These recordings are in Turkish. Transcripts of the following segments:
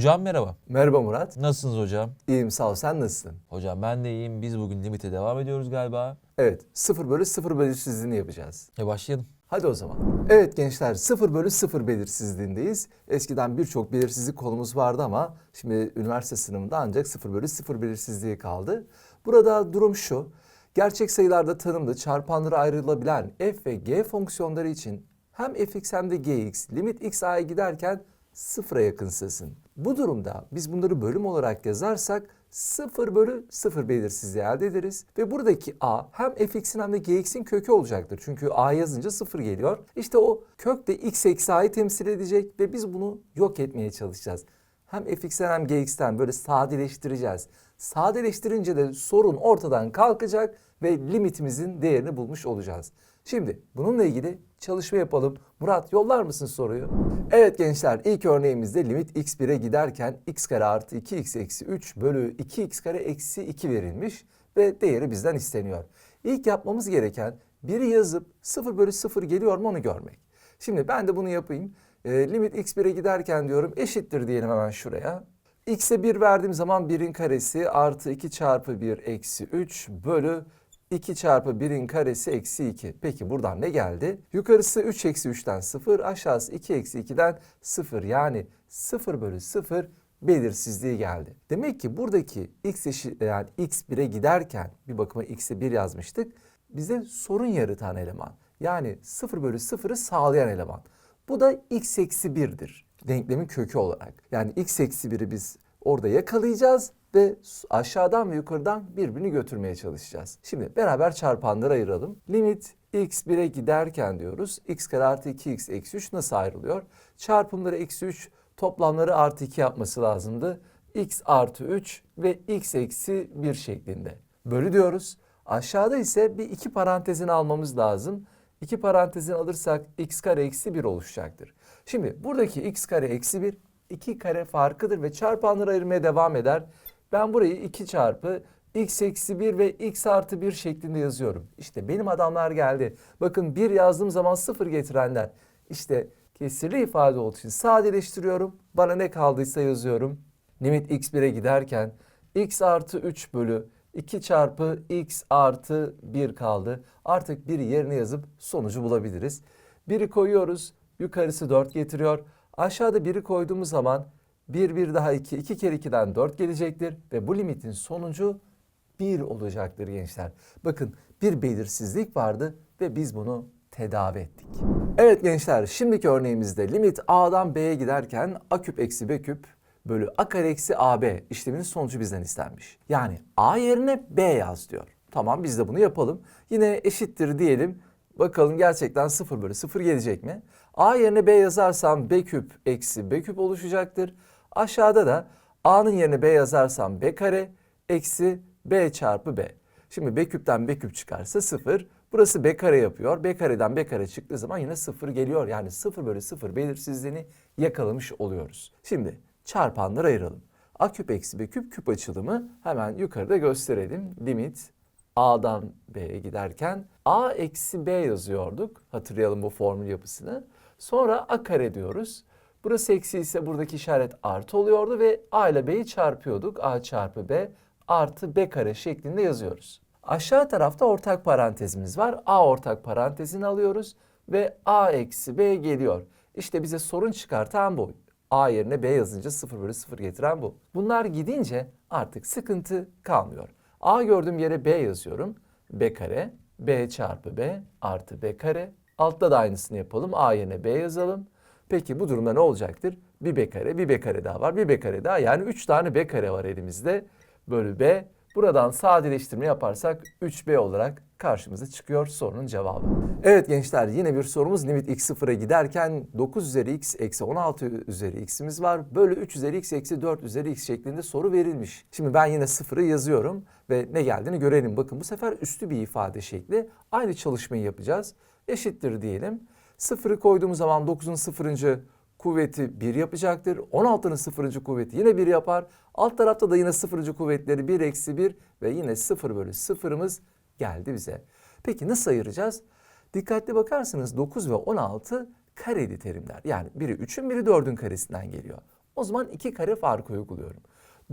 Hocam merhaba. Merhaba Murat. Nasılsınız hocam? İyiyim sağ ol. Sen nasılsın? Hocam ben de iyiyim. Biz bugün limite devam ediyoruz galiba. Evet. 0 bölü 0 belirsizliğini yapacağız. E başlayalım. Hadi o zaman. Evet gençler 0 bölü 0 belirsizliğindeyiz. Eskiden birçok belirsizlik konumuz vardı ama şimdi üniversite sınavında ancak 0 bölü 0 belirsizliği kaldı. Burada durum şu. Gerçek sayılarda tanımlı çarpanlara ayrılabilen f ve g fonksiyonları için hem fx hem de gx limit x a'ya giderken sıfıra yakınsasın. Bu durumda biz bunları bölüm olarak yazarsak 0 bölü 0 belirsizliği elde ederiz. Ve buradaki a hem fx'in hem de gx'in kökü olacaktır. Çünkü a yazınca 0 geliyor. İşte o kök de x eksi a'yı temsil edecek ve biz bunu yok etmeye çalışacağız. Hem fx'ten hem gx'ten böyle sadeleştireceğiz. Sadeleştirince de sorun ortadan kalkacak ve limitimizin değerini bulmuş olacağız. Şimdi bununla ilgili çalışma yapalım. Murat yollar mısın soruyu? Evet gençler ilk örneğimizde limit x1'e giderken x kare artı 2x eksi 3 bölü 2x kare eksi 2 verilmiş ve değeri bizden isteniyor. İlk yapmamız gereken biri yazıp 0 bölü 0 geliyor mu onu görmek. Şimdi ben de bunu yapayım. E, limit x1'e giderken diyorum eşittir diyelim hemen şuraya. x'e 1 verdiğim zaman 1'in karesi artı 2 çarpı 1 eksi 3 bölü 2 çarpı 1'in karesi eksi 2. Peki buradan ne geldi? Yukarısı 3 eksi 3'ten 0, aşağısı 2 eksi 2'den 0. Yani 0 bölü 0 belirsizliği geldi. Demek ki buradaki x eşit yani x 1'e giderken bir bakıma x'e 1 yazmıştık. Bize sorun yaratan eleman. Yani 0 bölü 0'ı sağlayan eleman. Bu da x eksi 1'dir. Denklemin kökü olarak. Yani x eksi 1'i biz orada yakalayacağız ve aşağıdan ve yukarıdan birbirini götürmeye çalışacağız. Şimdi beraber çarpanları ayıralım. Limit x 1'e giderken diyoruz. x kare artı 2x eksi 3 nasıl ayrılıyor? Çarpımları eksi 3 toplamları artı 2 yapması lazımdı. x artı 3 ve x eksi 1 şeklinde. Bölü diyoruz. Aşağıda ise bir iki parantezin almamız lazım. İki parantezin alırsak x kare eksi 1 oluşacaktır. Şimdi buradaki x kare eksi 1 2 kare farkıdır ve çarpanları ayırmaya devam eder. Ben burayı 2 çarpı x eksi 1 ve x artı 1 şeklinde yazıyorum. İşte benim adamlar geldi. Bakın 1 yazdığım zaman 0 getirenler. İşte kesirli ifade olduğu için sadeleştiriyorum. Bana ne kaldıysa yazıyorum. Limit x1'e giderken x artı 3 bölü 2 çarpı x artı 1 kaldı. Artık bir yerine yazıp sonucu bulabiliriz. 1'i koyuyoruz. Yukarısı 4 getiriyor. Aşağıda 1'i koyduğumuz zaman 1 1 daha 2 2 kere 2'den 4 gelecektir ve bu limitin sonucu 1 olacaktır gençler. Bakın bir belirsizlik vardı ve biz bunu tedavi ettik. Evet gençler şimdiki örneğimizde limit a'dan b'ye giderken a küp eksi b küp bölü a kare eksi ab işleminin sonucu bizden istenmiş. Yani a yerine b yaz diyor. Tamam biz de bunu yapalım. Yine eşittir diyelim. Bakalım gerçekten 0 bölü 0 gelecek mi? A yerine B yazarsam B küp eksi B küp oluşacaktır. Aşağıda da A'nın yerine B yazarsam B kare eksi B çarpı B. Şimdi B küpten B küp çıkarsa 0. Burası B kare yapıyor. B kareden B kare çıktığı zaman yine 0 geliyor. Yani 0 bölü 0 belirsizliğini yakalamış oluyoruz. Şimdi çarpanları ayıralım. A küp eksi B küp küp açılımı hemen yukarıda gösterelim. Limit A'dan B'ye giderken A eksi B yazıyorduk. Hatırlayalım bu formül yapısını. Sonra A kare diyoruz. Burası eksi ise buradaki işaret artı oluyordu ve A ile B'yi çarpıyorduk. A çarpı B artı B kare şeklinde yazıyoruz. Aşağı tarafta ortak parantezimiz var. A ortak parantezini alıyoruz ve A eksi B geliyor. İşte bize sorun çıkartan bu. A yerine B yazınca 0 bölü 0 getiren bu. Bunlar gidince artık sıkıntı kalmıyor. A gördüğüm yere B yazıyorum. B kare, B çarpı B artı B kare. Altta da aynısını yapalım. A yerine B yazalım. Peki bu durumda ne olacaktır? Bir B bir B daha var. Bir B daha. Yani 3 tane B var elimizde. Bölü B. Buradan sadeleştirme yaparsak 3B olarak karşımıza çıkıyor sorunun cevabı. Evet gençler yine bir sorumuz limit x sıfıra giderken 9 üzeri x eksi 16 üzeri x'imiz var. Bölü 3 üzeri x eksi 4 üzeri x şeklinde soru verilmiş. Şimdi ben yine sıfırı yazıyorum ve ne geldiğini görelim. Bakın bu sefer üstü bir ifade şekli. Aynı çalışmayı yapacağız. Eşittir diyelim. Sıfırı koyduğumuz zaman 9'un sıfırıncı kuvveti 1 yapacaktır. 16'nın sıfırıncı kuvveti yine 1 yapar. Alt tarafta da yine sıfırıncı kuvvetleri 1 eksi 1 ve yine 0 bölü sıfırımız geldi bize. Peki nasıl ayıracağız? Dikkatli bakarsanız 9 ve 16 kareli terimler. Yani biri 3'ün biri 4'ün karesinden geliyor. O zaman 2 kare farkı uyguluyorum.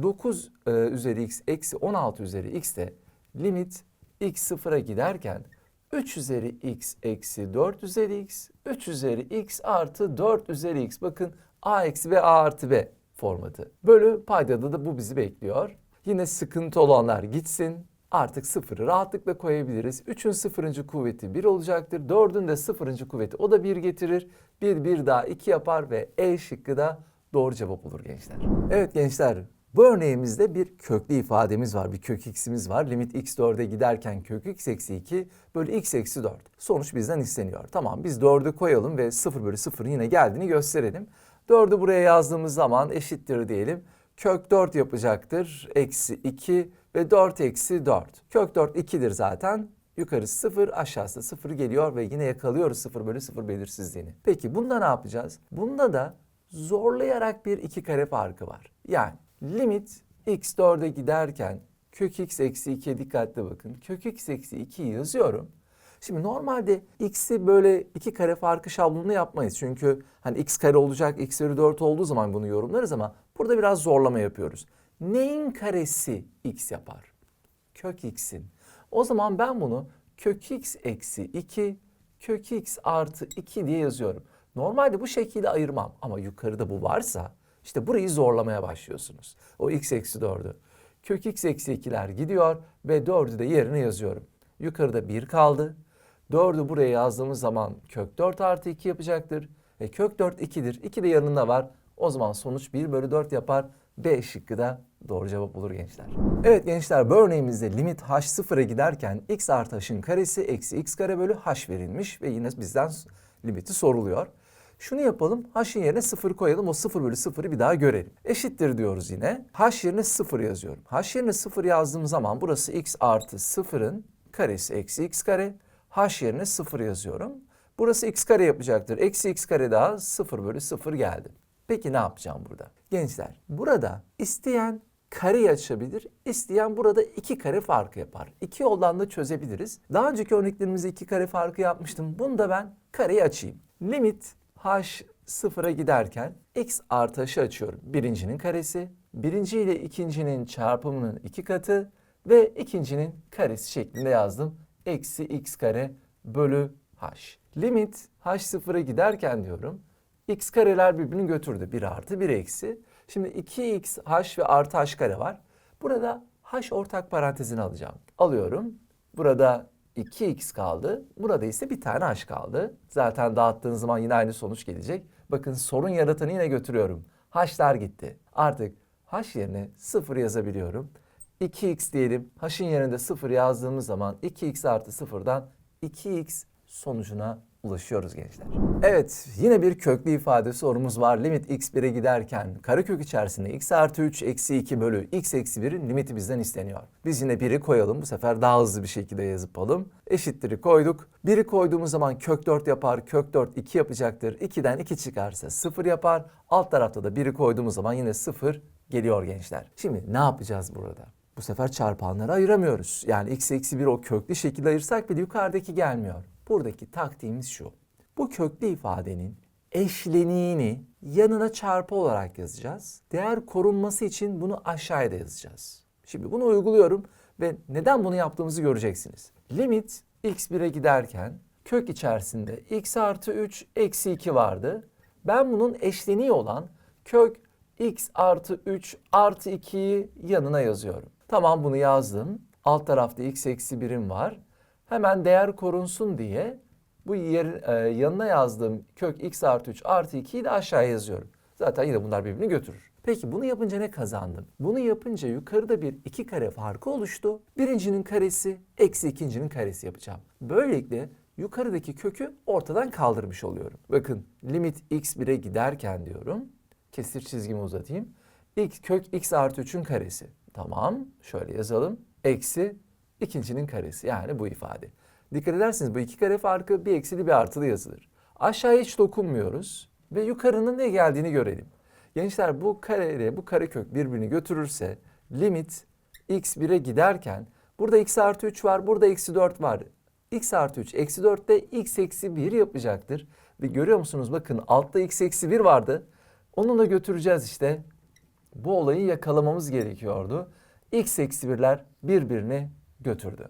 9 e, üzeri x eksi 16 üzeri x de limit x sıfıra giderken 3 üzeri x eksi 4 üzeri x, 3 üzeri x artı 4 üzeri x. Bakın a eksi b a artı b formatı. Bölü paydada da bu bizi bekliyor. Yine sıkıntı olanlar gitsin. Artık sıfırı rahatlıkla koyabiliriz. 3'ün sıfırıncı kuvveti 1 olacaktır. 4'ün de sıfırıncı kuvveti o da 1 getirir. 1 1 daha 2 yapar ve E şıkkı da doğru cevap olur gençler. Evet gençler bu örneğimizde bir köklü ifademiz var. Bir kök x'imiz var. Limit x 4'e giderken kök x eksi 2 bölü x eksi 4. Sonuç bizden isteniyor. Tamam biz 4'ü koyalım ve 0 bölü 0'ın yine geldiğini gösterelim. 4'ü buraya yazdığımız zaman eşittir diyelim. Kök 4 yapacaktır. Eksi 2 ve 4 eksi 4. Kök 4 2'dir zaten. Yukarısı 0 aşağısı 0 geliyor ve yine yakalıyoruz 0 bölü 0 belirsizliğini. Peki bunda ne yapacağız? Bunda da zorlayarak bir iki kare farkı var. Yani limit x 4'e giderken kök x eksi 2'ye dikkatli bakın. Kök x eksi 2'yi yazıyorum. Şimdi normalde x'i böyle iki kare farkı şablonunu yapmayız. Çünkü hani x kare olacak, x üzeri 4 olduğu zaman bunu yorumlarız ama burada biraz zorlama yapıyoruz. Neyin karesi x yapar? Kök x'in. O zaman ben bunu kök x eksi 2, kök x artı 2 diye yazıyorum. Normalde bu şekilde ayırmam ama yukarıda bu varsa işte burayı zorlamaya başlıyorsunuz. O x eksi 4'ü. Kök x eksi 2'ler gidiyor ve 4'ü de yerine yazıyorum. Yukarıda 1 kaldı. 4'ü buraya yazdığımız zaman kök 4 artı 2 yapacaktır. Ve kök 4 2'dir. 2 de yanında var. O zaman sonuç 1 bölü 4 yapar. B şıkkı da doğru cevap olur gençler. Evet gençler bu örneğimizde limit h sıfıra giderken x artı h'ın karesi eksi x kare bölü h verilmiş ve yine bizden limiti soruluyor. Şunu yapalım. H'ın yerine 0 koyalım. O 0 bölü 0'ı bir daha görelim. Eşittir diyoruz yine. H yerine 0 yazıyorum. H yerine 0 yazdığım zaman burası x artı 0'ın karesi eksi x kare. H yerine 0 yazıyorum. Burası x kare yapacaktır. Eksi x kare daha 0 bölü 0 geldi. Peki ne yapacağım burada? Gençler burada isteyen kareyi açabilir, isteyen burada iki kare farkı yapar. İki yoldan da çözebiliriz. Daha önceki örneklerimizde iki kare farkı yapmıştım. Bunu da ben kareyi açayım. Limit h sıfıra giderken x artı h'ı açıyorum. Birincinin karesi, birinci ile ikincinin çarpımının iki katı ve ikincinin karesi şeklinde yazdım. Eksi x kare bölü h. Limit h sıfıra giderken diyorum. x kareler birbirini götürdü. 1 artı 1 eksi. Şimdi 2x h ve artı h kare var. Burada h ortak parantezini alacağım. Alıyorum. Burada 2x kaldı. Burada ise bir tane h kaldı. Zaten dağıttığınız zaman yine aynı sonuç gelecek. Bakın sorun yaratanı yine götürüyorum. h'lar gitti. Artık h yerine 0 yazabiliyorum. 2x diyelim. h'ın yerine 0 yazdığımız zaman 2x artı 0'dan 2x sonucuna ulaşıyoruz gençler. Evet yine bir köklü ifade sorumuz var. Limit x 1'e giderken karekök içerisinde x artı 3 eksi 2 bölü x eksi 1'in limiti bizden isteniyor. Biz yine 1'i koyalım bu sefer daha hızlı bir şekilde yazıpalım. Eşittir'i koyduk. 1'i koyduğumuz zaman kök 4 yapar. Kök 4 2 yapacaktır. 2'den 2 çıkarsa 0 yapar. Alt tarafta da 1'i koyduğumuz zaman yine 0 geliyor gençler. Şimdi ne yapacağız burada? Bu sefer çarpanları ayıramıyoruz. Yani x eksi 1 o köklü şekilde ayırsak bile yukarıdaki gelmiyor. Buradaki taktiğimiz şu. Bu köklü ifadenin eşleniğini yanına çarpı olarak yazacağız. Değer korunması için bunu aşağıya da yazacağız. Şimdi bunu uyguluyorum ve neden bunu yaptığımızı göreceksiniz. Limit x1'e giderken kök içerisinde x artı 3 eksi 2 vardı. Ben bunun eşleniği olan kök x artı 3 artı 2'yi yanına yazıyorum. Tamam bunu yazdım. Alt tarafta x eksi 1'im var. Hemen değer korunsun diye bu yer, e, yanına yazdığım kök x artı 3 artı 2'yi de aşağıya yazıyorum. Zaten yine bunlar birbirini götürür. Peki bunu yapınca ne kazandım? Bunu yapınca yukarıda bir iki kare farkı oluştu. Birincinin karesi eksi ikincinin karesi yapacağım. Böylelikle yukarıdaki kökü ortadan kaldırmış oluyorum. Bakın limit x 1'e giderken diyorum. Kesir çizgimi uzatayım. x kök x artı 3'ün karesi. Tamam şöyle yazalım. Eksi ikincinin karesi yani bu ifade. Dikkat ederseniz bu iki kare farkı bir eksili bir artılı yazılır. Aşağıya hiç dokunmuyoruz ve yukarının ne geldiğini görelim. Gençler bu kare ile bu karekök birbirini götürürse limit x 1'e giderken burada x artı 3 var burada eksi 4 var. x artı 3 eksi 4 de x eksi 1 yapacaktır. Ve görüyor musunuz bakın altta x eksi 1 vardı. Onunla götüreceğiz işte. Bu olayı yakalamamız gerekiyordu. X eksi birler birbirini götürdü.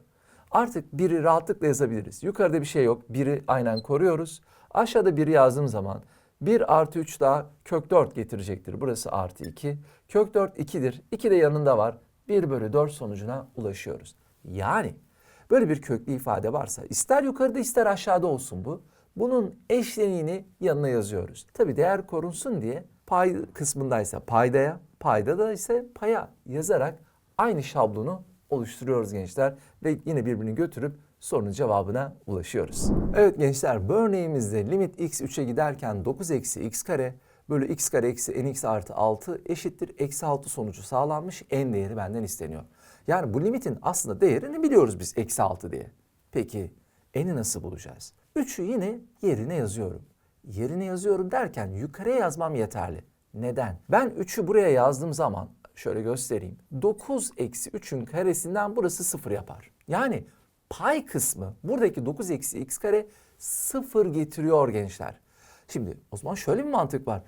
Artık biri rahatlıkla yazabiliriz. Yukarıda bir şey yok. Biri aynen koruyoruz. Aşağıda biri yazdığım zaman 1 artı 3 daha kök 4 getirecektir. Burası artı 2. Kök 4 2'dir. 2 de yanında var. 1 bölü 4 sonucuna ulaşıyoruz. Yani böyle bir köklü ifade varsa ister yukarıda ister aşağıda olsun bu. Bunun eşleniğini yanına yazıyoruz. Tabi değer korunsun diye pay kısmındaysa paydaya, payda da ise paya yazarak aynı şablonu oluşturuyoruz gençler ve yine birbirini götürüp sorunun cevabına ulaşıyoruz. Evet gençler bu örneğimizde limit x 3'e giderken 9 eksi x kare bölü x kare eksi nx artı 6 eşittir eksi 6 sonucu sağlanmış n değeri benden isteniyor. Yani bu limitin aslında değerini biliyoruz biz eksi 6 diye. Peki n'i nasıl bulacağız? 3'ü yine yerine yazıyorum. Yerine yazıyorum derken yukarıya yazmam yeterli. Neden? Ben 3'ü buraya yazdığım zaman şöyle göstereyim. 9 eksi 3'ün karesinden burası 0 yapar. Yani pay kısmı buradaki 9 eksi x kare 0 getiriyor gençler. Şimdi o zaman şöyle bir mantık var.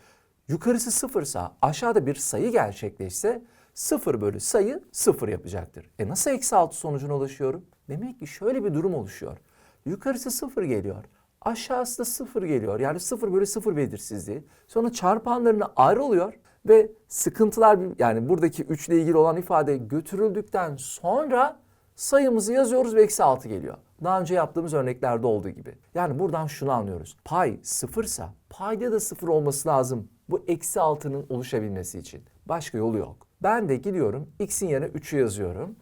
Yukarısı sıfırsa aşağıda bir sayı gerçekleşse 0 bölü sayı 0 yapacaktır. E nasıl eksi 6 sonucuna ulaşıyorum? Demek ki şöyle bir durum oluşuyor. Yukarısı 0 geliyor. Aşağısı da 0 geliyor. Yani 0 bölü 0 belirsizliği. Sonra çarpanlarına ayrı oluyor ve sıkıntılar yani buradaki 3 ile ilgili olan ifade götürüldükten sonra sayımızı yazıyoruz ve eksi 6 geliyor. Daha önce yaptığımız örneklerde olduğu gibi. Yani buradan şunu anlıyoruz. Pay sıfırsa payda da sıfır olması lazım bu eksi 6'nın oluşabilmesi için. Başka yolu yok. Ben de gidiyorum x'in yerine 3'ü yazıyorum.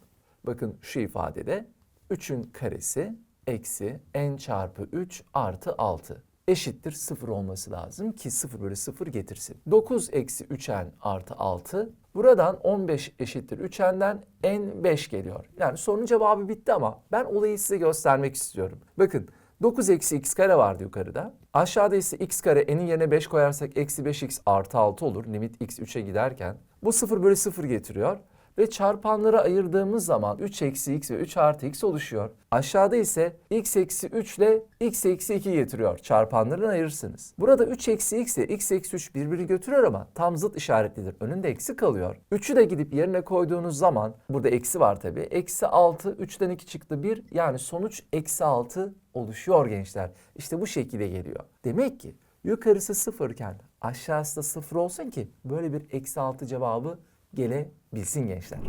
Bakın şu ifadede 3'ün karesi eksi n çarpı 3 artı 6 eşittir 0 olması lazım ki 0 bölü 0 getirsin. 9 eksi 3n artı 6 buradan 15 eşittir 3n'den n 5 geliyor. Yani sorunun cevabı bitti ama ben olayı size göstermek istiyorum. Bakın 9 eksi x kare vardı yukarıda. Aşağıda ise x kare n'in yerine 5 koyarsak eksi 5x artı 6 olur. Limit x 3'e giderken. Bu 0 bölü 0 getiriyor. Ve çarpanlara ayırdığımız zaman 3 eksi x ve 3 artı x oluşuyor. Aşağıda ise x eksi 3 ile x eksi 2 getiriyor. Çarpanlarını ayırırsınız. Burada 3 eksi x ile x eksi 3 birbirini götürüyor ama tam zıt işaretlidir. Önünde eksi kalıyor. 3'ü de gidip yerine koyduğunuz zaman burada eksi var tabi. Eksi 6, 3'ten 2 çıktı 1. Yani sonuç eksi 6 oluşuyor gençler. İşte bu şekilde geliyor. Demek ki yukarısı sıfırken aşağısı da sıfır olsun ki böyle bir eksi 6 cevabı gelebilsin gençler.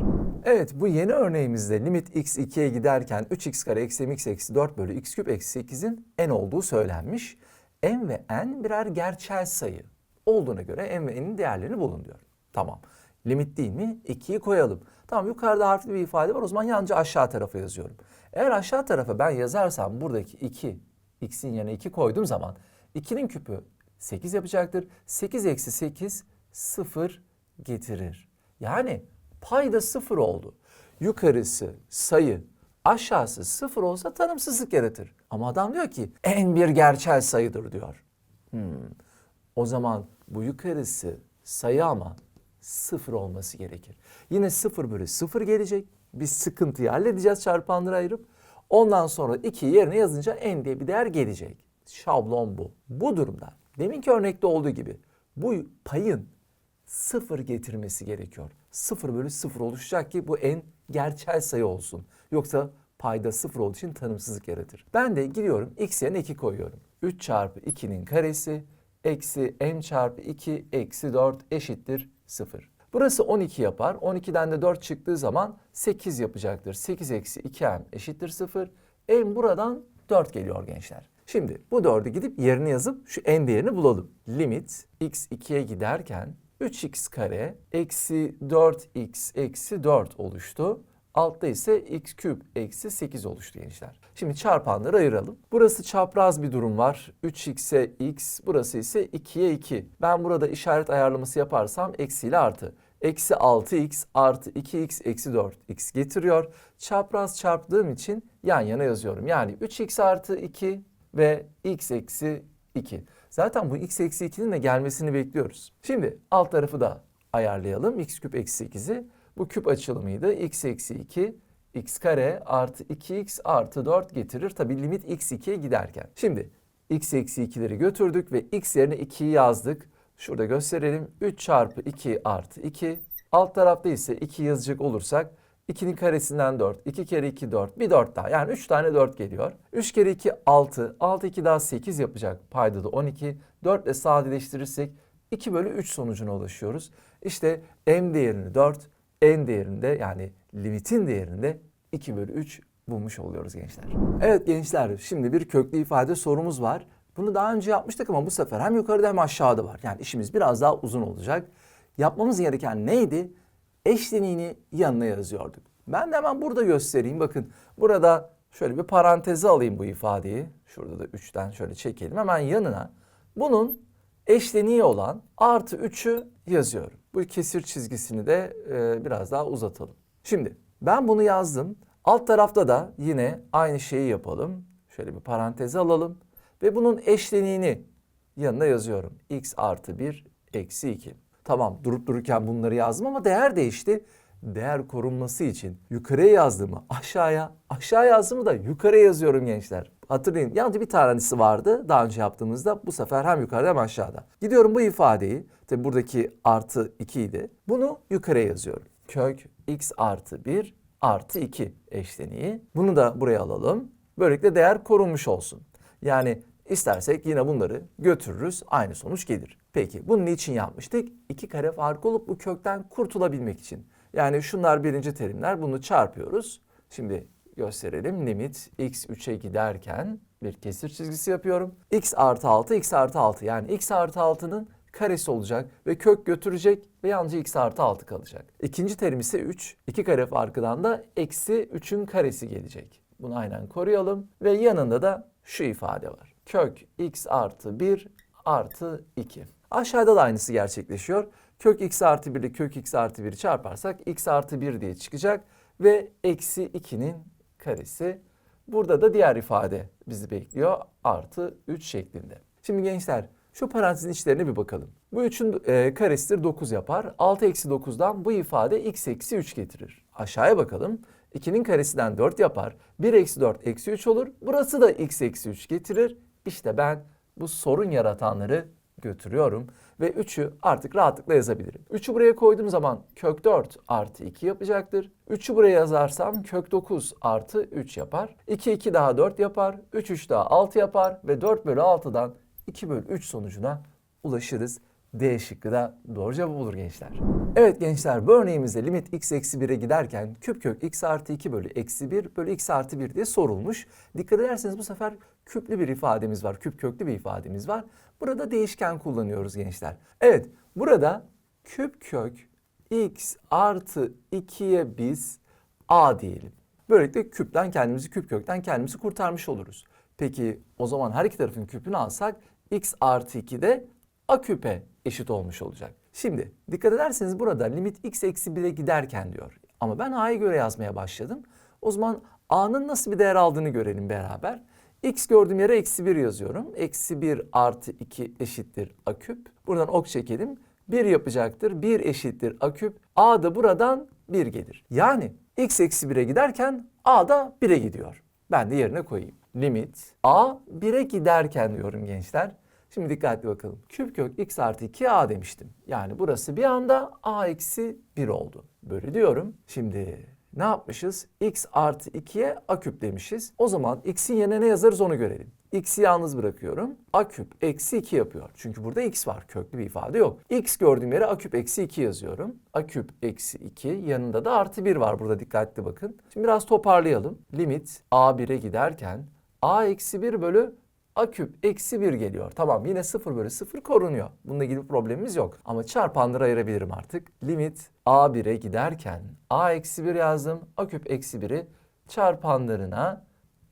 Evet bu yeni örneğimizde limit x 2'ye giderken 3x kare eksi mx eksi 4 bölü x küp eksi 8'in n olduğu söylenmiş. n ve n birer gerçel sayı olduğuna göre n ve n'in değerlerini bulun diyor. Tamam. Limit değil mi? 2'yi koyalım. Tamam yukarıda harfli bir ifade var o zaman yalnızca aşağı tarafa yazıyorum. Eğer aşağı tarafa ben yazarsam buradaki 2 x'in yerine 2 koyduğum zaman 2'nin küpü 8 yapacaktır. 8 eksi 8 0 getirir. Yani payda sıfır oldu. Yukarısı sayı, aşağısı sıfır olsa tanımsızlık yaratır. Ama adam diyor ki en bir gerçel sayıdır diyor. Hmm. O zaman bu yukarısı sayı ama sıfır olması gerekir. Yine sıfır bölü sıfır gelecek. Biz sıkıntıyı halledeceğiz çarpanları ayırıp. Ondan sonra 2 yerine yazınca n diye bir değer gelecek. Şablon bu. Bu durumda deminki örnekte olduğu gibi bu payın sıfır getirmesi gerekiyor. Sıfır bölü sıfır oluşacak ki bu en gerçel sayı olsun. Yoksa payda sıfır olduğu için tanımsızlık yaratır. Ben de gidiyorum x yerine 2 koyuyorum. 3 çarpı 2'nin karesi eksi n çarpı 2 eksi 4 eşittir 0. Burası 12 yapar. 12'den de 4 çıktığı zaman 8 yapacaktır. 8 eksi 2m eşittir 0. n buradan 4 geliyor gençler. Şimdi bu 4'ü gidip yerine yazıp şu n değerini bulalım. Limit x 2'ye giderken 3x kare eksi 4x eksi 4 oluştu. Altta ise x küp eksi 8 oluştu gençler. Şimdi çarpanları ayıralım. Burası çapraz bir durum var. 3x'e x, burası ise 2'ye 2. Ben burada işaret ayarlaması yaparsam eksiyle artı. Eksi 6x artı 2x eksi 4x getiriyor. Çapraz çarptığım için yan yana yazıyorum. Yani 3x artı 2 ve x eksi 2. Zaten bu x eksi 2'nin de gelmesini bekliyoruz. Şimdi alt tarafı da ayarlayalım. x küp eksi 8'i. Bu küp açılımıydı. x eksi 2 x kare artı 2x artı 4 getirir. Tabi limit x 2'ye giderken. Şimdi x eksi 2'leri götürdük ve x yerine 2'yi yazdık. Şurada gösterelim. 3 çarpı 2 artı 2. Alt tarafta ise 2 yazacak olursak 2'nin karesinden 4. 2 kere 2 4. Bir 4 daha. Yani 3 tane 4 geliyor. 3 kere 2 6. 6 2 daha 8 yapacak. Payda da 12. 4 ile sadeleştirirsek 2 bölü 3 sonucuna ulaşıyoruz. İşte m değerini 4, n değerinde yani limitin değerinde 2 bölü 3 bulmuş oluyoruz gençler. Evet gençler şimdi bir köklü ifade sorumuz var. Bunu daha önce yapmıştık ama bu sefer hem yukarıda hem aşağıda var. Yani işimiz biraz daha uzun olacak. Yapmamız gereken neydi? Eşleniğini yanına yazıyorduk. Ben de hemen burada göstereyim. Bakın burada şöyle bir paranteze alayım bu ifadeyi. Şurada da 3'ten şöyle çekelim. Hemen yanına bunun eşleniği olan artı 3'ü yazıyorum. Bu kesir çizgisini de e, biraz daha uzatalım. Şimdi ben bunu yazdım. Alt tarafta da yine aynı şeyi yapalım. Şöyle bir paranteze alalım. Ve bunun eşleniğini yanına yazıyorum. x artı 1 eksi 2. Tamam durup dururken bunları yazdım ama değer değişti. Değer korunması için yukarıya yazdığımı aşağıya, aşağı yazdığımı da yukarıya yazıyorum gençler. Hatırlayın yalnızca bir tanesi vardı daha önce yaptığımızda. Bu sefer hem yukarıda hem aşağıda. Gidiyorum bu ifadeyi, tabi buradaki artı 2 idi. Bunu yukarıya yazıyorum. Kök x artı 1 artı 2 eşleniği. Bunu da buraya alalım. Böylelikle değer korunmuş olsun. Yani istersek yine bunları götürürüz aynı sonuç gelir. Peki bunu niçin yapmıştık? İki kare farkı olup bu kökten kurtulabilmek için. Yani şunlar birinci terimler bunu çarpıyoruz. Şimdi gösterelim limit x 3'e giderken bir kesir çizgisi yapıyorum. x artı 6 x artı 6 yani x artı 6'nın karesi olacak ve kök götürecek ve yalnızca x artı 6 kalacak. İkinci terim ise 3. İki kare farkından da eksi 3'ün karesi gelecek. Bunu aynen koruyalım ve yanında da şu ifade var. Kök x artı 1 artı 2. Aşağıda da aynısı gerçekleşiyor. Kök x artı 1 ile kök x artı 1'i çarparsak x artı 1 diye çıkacak ve eksi 2'nin karesi. Burada da diğer ifade bizi bekliyor artı 3 şeklinde. Şimdi gençler şu parantezin içlerine bir bakalım. Bu 3'ün e, karesidir 9 yapar. 6 eksi 9'dan bu ifade x eksi 3 getirir. Aşağıya bakalım. 2'nin karesinden 4 yapar. 1 eksi 4 eksi 3 olur. Burası da x eksi 3 getirir. İşte ben bu sorun yaratanları götürüyorum ve 3'ü artık rahatlıkla yazabilirim. 3'ü buraya koyduğum zaman kök 4 artı 2 yapacaktır. 3'ü buraya yazarsam kök 9 artı 3 yapar. 2 2 daha 4 yapar. 3 3 daha 6 yapar ve 4 bölü 6'dan 2 bölü 3 sonucuna ulaşırız. D şıkkı da doğru cevap olur gençler. Evet gençler bu örneğimizde limit x eksi 1'e giderken küp kök x artı 2 bölü eksi 1 bölü x artı 1 diye sorulmuş. Dikkat ederseniz bu sefer küplü bir ifademiz var. Küp köklü bir ifademiz var. Burada değişken kullanıyoruz gençler. Evet burada küp kök x artı 2'ye biz a diyelim. Böylelikle küpten kendimizi küp kökten kendimizi kurtarmış oluruz. Peki o zaman her iki tarafın küpünü alsak x artı 2 de a küpe eşit olmuş olacak. Şimdi dikkat ederseniz burada limit x eksi 1'e giderken diyor. Ama ben a'ya göre yazmaya başladım. O zaman a'nın nasıl bir değer aldığını görelim beraber. x gördüğüm yere eksi 1 yazıyorum. Eksi 1 artı 2 eşittir a küp. Buradan ok çekelim. 1 yapacaktır. 1 eşittir a küp. a da buradan 1 gelir. Yani x eksi 1'e giderken a da 1'e gidiyor. Ben de yerine koyayım. Limit a 1'e giderken diyorum gençler. Şimdi dikkatli bakalım. Küp kök x artı 2a demiştim. Yani burası bir anda a eksi 1 oldu. Böyle diyorum. Şimdi ne yapmışız? x artı 2'ye a küp demişiz. O zaman x'in yerine ne yazarız onu görelim. x'i yalnız bırakıyorum. a küp eksi 2 yapıyor. Çünkü burada x var. Köklü bir ifade yok. x gördüğüm yere a küp eksi 2 yazıyorum. a küp eksi 2 yanında da artı 1 var burada dikkatli bakın. Şimdi biraz toparlayalım. Limit a 1'e giderken a eksi 1 bölü a küp eksi 1 geliyor. Tamam yine 0 bölü 0 korunuyor. Bununla ilgili problemimiz yok. Ama çarpanları ayırabilirim artık. Limit a 1'e giderken a eksi 1 yazdım. a küp eksi 1'i çarpanlarına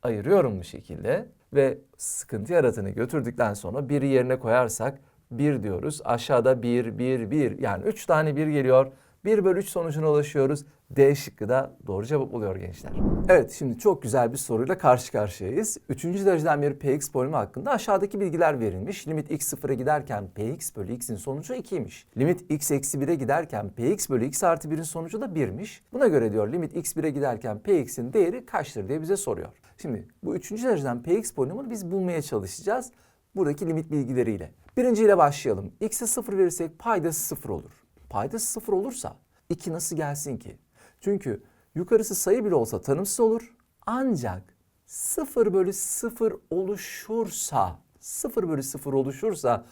ayırıyorum bu şekilde. Ve sıkıntı yaratını götürdükten sonra 1'i yerine koyarsak 1 diyoruz. Aşağıda 1, 1, 1 yani 3 tane 1 geliyor. 1 bölü 3 sonucuna ulaşıyoruz. D şıkkı da doğru cevap oluyor gençler. Evet şimdi çok güzel bir soruyla karşı karşıyayız. Üçüncü dereceden bir px polimi hakkında aşağıdaki bilgiler verilmiş. Limit x sıfıra giderken px bölü x'in sonucu 2'ymiş. Limit x eksi 1'e giderken px bölü x artı 1'in sonucu da 1'miş. Buna göre diyor limit x 1'e giderken px'in değeri kaçtır diye bize soruyor. Şimdi bu üçüncü dereceden px polinimini biz bulmaya çalışacağız. buradaki limit bilgileriyle. Birinciyle başlayalım. X'e 0 verirsek paydası 0 olur. Paydası 0 olursa 2 nasıl gelsin ki? Çünkü yukarısı sayı bile olsa tanımsız olur. Ancak 0 bölü 0 oluşursa, 0 bölü 0 oluşursa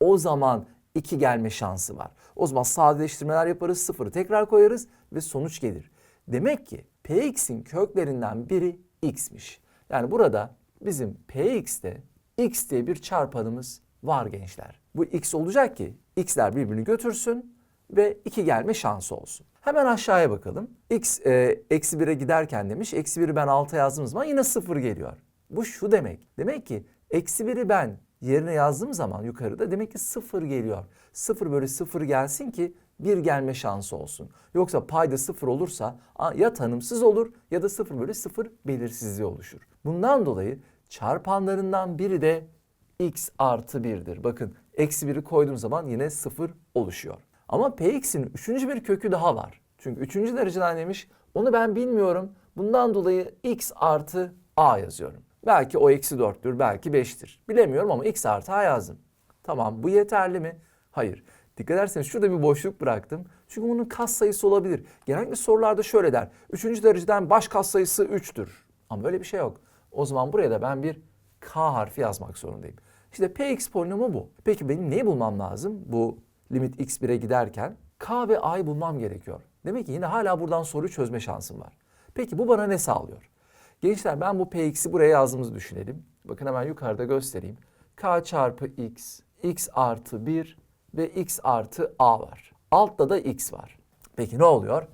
o zaman 2 gelme şansı var. O zaman sadeleştirmeler yaparız, 0'ı tekrar koyarız ve sonuç gelir. Demek ki Px'in köklerinden biri x'miş. Yani burada bizim Px'te x diye bir çarpanımız var gençler. Bu x olacak ki x'ler birbirini götürsün ve 2 gelme şansı olsun. Hemen aşağıya bakalım. x e, eksi 1'e giderken demiş. Eksi 1'i ben 6 yazdığım zaman yine 0 geliyor. Bu şu demek. Demek ki eksi 1'i ben yerine yazdığım zaman yukarıda demek ki 0 geliyor. 0 bölü 0 gelsin ki 1 gelme şansı olsun. Yoksa payda 0 olursa ya tanımsız olur ya da 0 bölü 0 belirsizliği oluşur. Bundan dolayı çarpanlarından biri de x artı 1'dir. Bakın eksi 1'i koyduğum zaman yine 0 oluşuyor. Ama px'in üçüncü bir kökü daha var. Çünkü üçüncü dereceden demiş onu ben bilmiyorum. Bundan dolayı x artı a yazıyorum. Belki o eksi 4'tür belki 5'tir. Bilemiyorum ama x artı a yazdım. Tamam bu yeterli mi? Hayır. Dikkat ederseniz şurada bir boşluk bıraktım. Çünkü bunun kas sayısı olabilir. Genellikle sorularda şöyle der. Üçüncü dereceden baş kas sayısı 3'tür. Ama böyle bir şey yok. O zaman buraya da ben bir k harfi yazmak zorundayım. İşte px polinomu bu. Peki benim neyi bulmam lazım? Bu limit x 1'e giderken k ve a'yı bulmam gerekiyor. Demek ki yine hala buradan soruyu çözme şansım var. Peki bu bana ne sağlıyor? Gençler ben bu px'i buraya yazdığımızı düşünelim. Bakın hemen yukarıda göstereyim. k çarpı x, x artı 1 ve x artı a var. Altta da x var. Peki ne oluyor?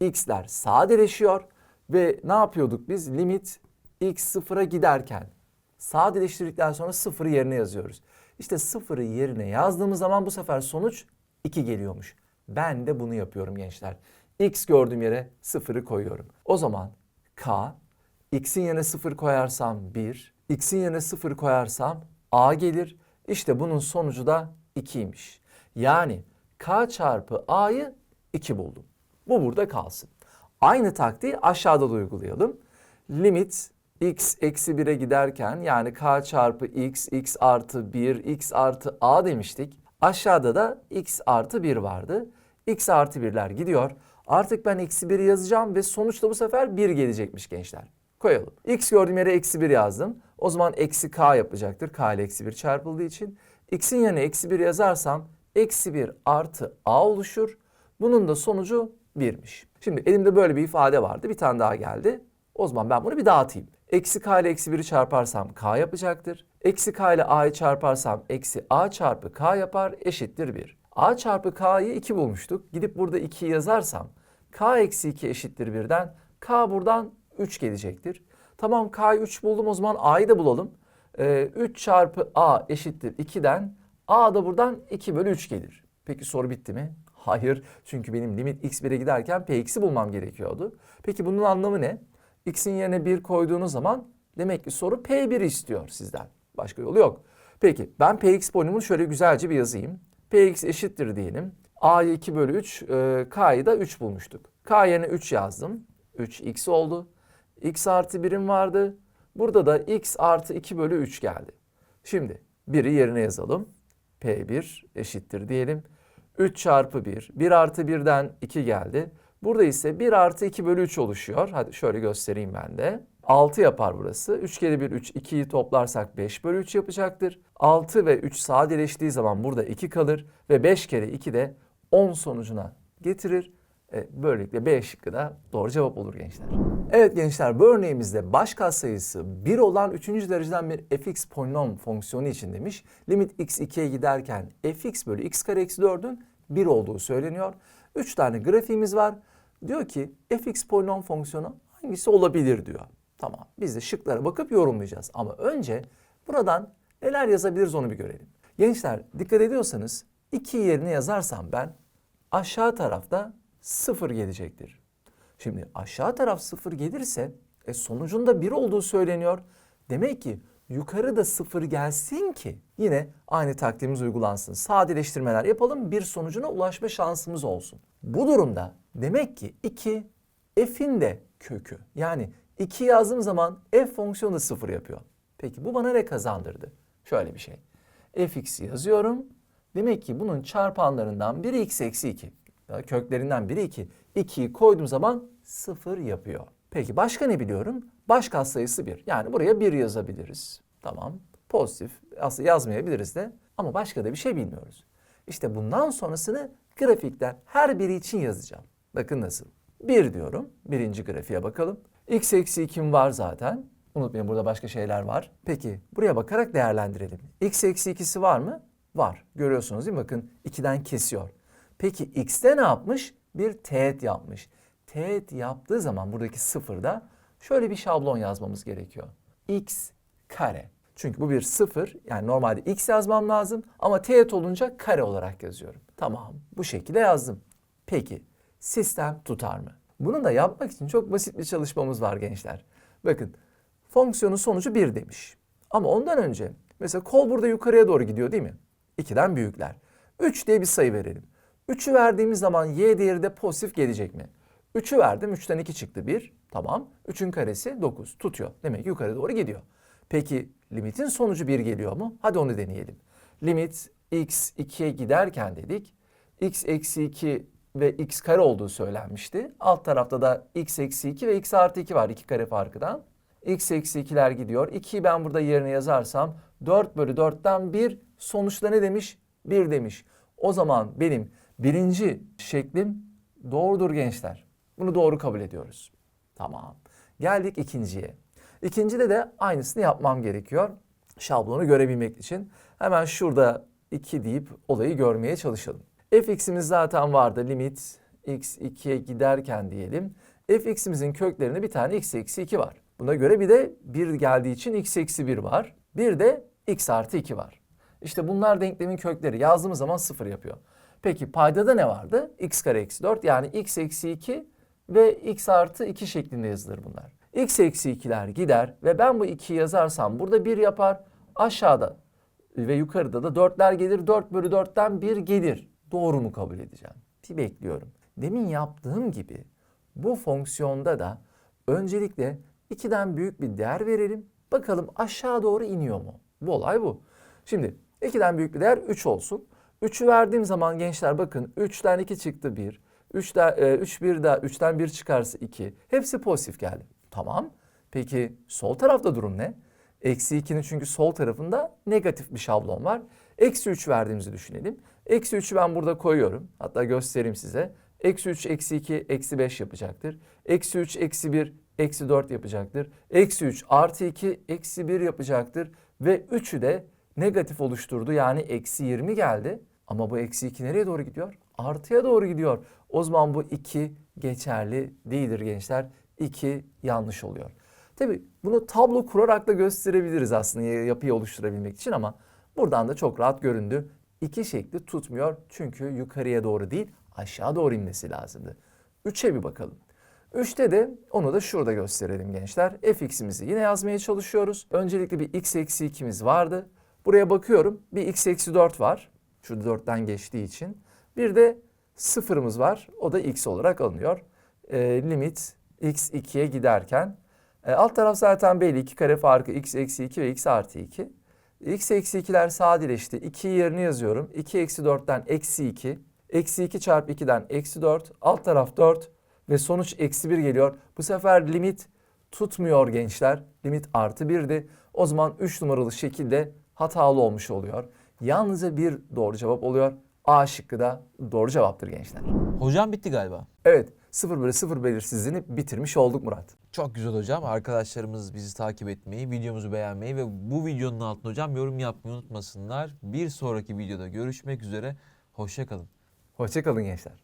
x'ler sadeleşiyor ve ne yapıyorduk biz? Limit x sıfıra giderken sadeleştirdikten sonra sıfırı yerine yazıyoruz. İşte sıfırı yerine yazdığımız zaman bu sefer sonuç 2 geliyormuş. Ben de bunu yapıyorum gençler. X gördüğüm yere sıfırı koyuyorum. O zaman K, X'in yerine sıfır koyarsam 1, X'in yerine sıfır koyarsam A gelir. İşte bunun sonucu da 2'ymiş. Yani K çarpı A'yı 2 buldum. Bu burada kalsın. Aynı taktiği aşağıda da uygulayalım. Limit x eksi 1'e giderken yani k çarpı x, x artı 1, x artı a demiştik. Aşağıda da x artı 1 vardı. x artı 1'ler gidiyor. Artık ben eksi 1'i yazacağım ve sonuçta bu sefer 1 gelecekmiş gençler. Koyalım. x gördüğüm yere eksi 1 yazdım. O zaman eksi k yapacaktır. k ile eksi 1 çarpıldığı için. x'in yerine eksi 1 yazarsam eksi 1 artı a oluşur. Bunun da sonucu 1'miş. Şimdi elimde böyle bir ifade vardı. Bir tane daha geldi. O zaman ben bunu bir dağıtayım. Eksi k ile eksi 1'i çarparsam k yapacaktır. Eksi k ile a'yı çarparsam eksi a çarpı k yapar eşittir 1. a çarpı k'yı 2 bulmuştuk. Gidip burada 2'yi yazarsam k eksi 2 eşittir 1'den k buradan 3 gelecektir. Tamam k'yı 3 buldum o zaman a'yı da bulalım. Ee, 3 çarpı a eşittir 2'den a da buradan 2 bölü 3 gelir. Peki soru bitti mi? Hayır. Çünkü benim limit x1'e giderken px'i bulmam gerekiyordu. Peki bunun anlamı ne? X'in yerine 1 koyduğunuz zaman demek ki soru p1 istiyor sizden. Başka yolu yok. Peki ben px polinomunu şöyle güzelce bir yazayım. px eşittir diyelim. a'yı 2 bölü 3, e, k'yı da 3 bulmuştuk. k yerine 3 yazdım. 3x oldu. x artı 1'im vardı. Burada da x artı 2 bölü 3 geldi. Şimdi 1'i yerine yazalım. P1 eşittir diyelim. 3 çarpı 1. 1 artı 1'den 2 geldi. Burada ise 1 artı 2 bölü 3 oluşuyor. Hadi şöyle göstereyim ben de. 6 yapar burası. 3 kere 1 3. 2'yi toplarsak 5 bölü 3 yapacaktır. 6 ve 3 sadeleştiği zaman burada 2 kalır. Ve 5 kere 2 de 10 sonucuna getirir. E, böylelikle B şıkkı da doğru cevap olur gençler. Evet gençler bu örneğimizde baş katsayısı 1 olan 3. dereceden bir fx polinom fonksiyonu için demiş. Limit x 2'ye giderken fx bölü x kare eksi 4'ün 1 olduğu söyleniyor. 3 tane grafiğimiz var. Diyor ki fx polinom fonksiyonu hangisi olabilir diyor. Tamam biz de şıklara bakıp yorumlayacağız. Ama önce buradan neler yazabiliriz onu bir görelim. Gençler dikkat ediyorsanız 2 yerine yazarsam ben aşağı tarafta 0 gelecektir. Şimdi aşağı taraf 0 gelirse e, sonucunda 1 olduğu söyleniyor. Demek ki yukarıda 0 gelsin ki yine aynı taktiğimiz uygulansın. Sadeleştirmeler yapalım bir sonucuna ulaşma şansımız olsun. Bu durumda demek ki 2 f'in de kökü. Yani 2 yazdığım zaman f fonksiyonu da 0 yapıyor. Peki bu bana ne kazandırdı? Şöyle bir şey. fx'i yazıyorum. Demek ki bunun çarpanlarından biri x eksi 2. Ya Köklerinden biri 2. 2'yi koyduğum zaman 0 yapıyor. Peki başka ne biliyorum? Baş katsayısı 1. Yani buraya 1 yazabiliriz. Tamam. Pozitif. Aslında yazmayabiliriz de. Ama başka da bir şey bilmiyoruz. İşte bundan sonrasını grafikten her biri için yazacağım. Bakın nasıl. 1 diyorum. Birinci grafiğe bakalım. x eksi 2'm var zaten. Unutmayın burada başka şeyler var. Peki buraya bakarak değerlendirelim. x eksi 2'si var mı? Var. Görüyorsunuz değil mi? Bakın 2'den kesiyor. Peki x'te ne yapmış? Bir teğet yapmış. Teğet yaptığı zaman buradaki sıfırda şöyle bir şablon yazmamız gerekiyor. x kare. Çünkü bu bir sıfır. Yani normalde x yazmam lazım ama teğet olunca kare olarak yazıyorum. Tamam bu şekilde yazdım. Peki sistem tutar mı? Bunu da yapmak için çok basit bir çalışmamız var gençler. Bakın fonksiyonun sonucu 1 demiş. Ama ondan önce mesela kol burada yukarıya doğru gidiyor değil mi? 2'den büyükler. 3 diye bir sayı verelim. 3'ü verdiğimiz zaman y değeri de pozitif gelecek mi? 3'ü verdim 3'ten 2 çıktı 1. Tamam. 3'ün karesi 9 tutuyor. Demek ki yukarı doğru gidiyor. Peki limitin sonucu 1 geliyor mu? Hadi onu deneyelim. Limit x 2'ye giderken dedik. x eksi 2 ve x kare olduğu söylenmişti. Alt tarafta da x eksi 2 ve x artı 2 var 2 kare farkından. x eksi 2'ler gidiyor. 2'yi ben burada yerine yazarsam 4 bölü 4'ten 1 sonuçta ne demiş? 1 demiş. O zaman benim birinci şeklim doğrudur gençler. Bunu doğru kabul ediyoruz. Tamam. Geldik ikinciye. İkincide de aynısını yapmam gerekiyor. Şablonu görebilmek için. Hemen şurada 2 deyip olayı görmeye çalışalım. Fx'imiz zaten vardı. Limit x 2'ye giderken diyelim. fx'imizin köklerinde bir tane x eksi 2 var. Buna göre bir de 1 geldiği için x eksi 1 var. Bir de x artı 2 var. İşte bunlar denklemin kökleri. Yazdığımız zaman 0 yapıyor. Peki paydada ne vardı? x kare eksi 4 yani x eksi 2 ve x artı 2 şeklinde yazılır bunlar. x eksi 2'ler gider ve ben bu 2'yi yazarsam burada 1 yapar. Aşağıda ve yukarıda da 4'ler gelir. 4 bölü 4'ten 1 gelir. Doğru mu kabul edeceğim? Bir bekliyorum. Demin yaptığım gibi bu fonksiyonda da öncelikle 2'den büyük bir değer verelim. Bakalım aşağı doğru iniyor mu? Bu olay bu. Şimdi 2'den büyük bir değer 3 olsun. 3'ü verdiğim zaman gençler bakın 3'ten 2 çıktı 1. 3'ten 3 1 daha 3'ten 1 çıkarsa 2. Hepsi pozitif geldi. Tamam. Peki sol tarafta durum ne? Eksi 2'nin çünkü sol tarafında negatif bir şablon var. Eksi 3 verdiğimizi düşünelim. Eksi 3'ü ben burada koyuyorum. Hatta göstereyim size. Eksi 3, eksi 2, eksi 5 yapacaktır. Eksi 3, eksi 1, eksi 4 yapacaktır. Eksi 3 artı 2, eksi 1 yapacaktır. Ve 3'ü de negatif oluşturdu. Yani eksi 20 geldi. Ama bu eksi 2 nereye doğru gidiyor? Artıya doğru gidiyor. O zaman bu 2 geçerli değildir gençler. 2 yanlış oluyor. Tabi bunu tablo kurarak da gösterebiliriz aslında yapıyı oluşturabilmek için ama buradan da çok rahat göründü. İki şekli tutmuyor çünkü yukarıya doğru değil aşağı doğru inmesi lazımdı. 3'e bir bakalım. 3'te de onu da şurada gösterelim gençler. fx'imizi yine yazmaya çalışıyoruz. Öncelikle bir x eksi 2'miz vardı. Buraya bakıyorum bir x eksi 4 var. Şurada 4'ten geçtiği için. Bir de sıfırımız var. O da x olarak alınıyor. E, limit x 2'ye giderken. E, alt taraf zaten belli. 2 kare farkı x eksi 2 ve x artı 2. x eksi 2'ler sadeleşti. 2'yi yerine yazıyorum. 2 eksi 4'ten eksi 2. Eksi 2 çarpı 2'den eksi 4. Alt taraf 4 ve sonuç eksi 1 geliyor. Bu sefer limit tutmuyor gençler. Limit artı 1'di. O zaman 3 numaralı şekilde hatalı olmuş oluyor. Yalnızca bir doğru cevap oluyor. A şıkkı da doğru cevaptır gençler. Hocam bitti galiba. Evet 0 bölü 0 belirsizliğini bitirmiş olduk Murat. Çok güzel hocam. Arkadaşlarımız bizi takip etmeyi, videomuzu beğenmeyi ve bu videonun altına hocam yorum yapmayı unutmasınlar. Bir sonraki videoda görüşmek üzere. Hoşçakalın. Hoşçakalın gençler.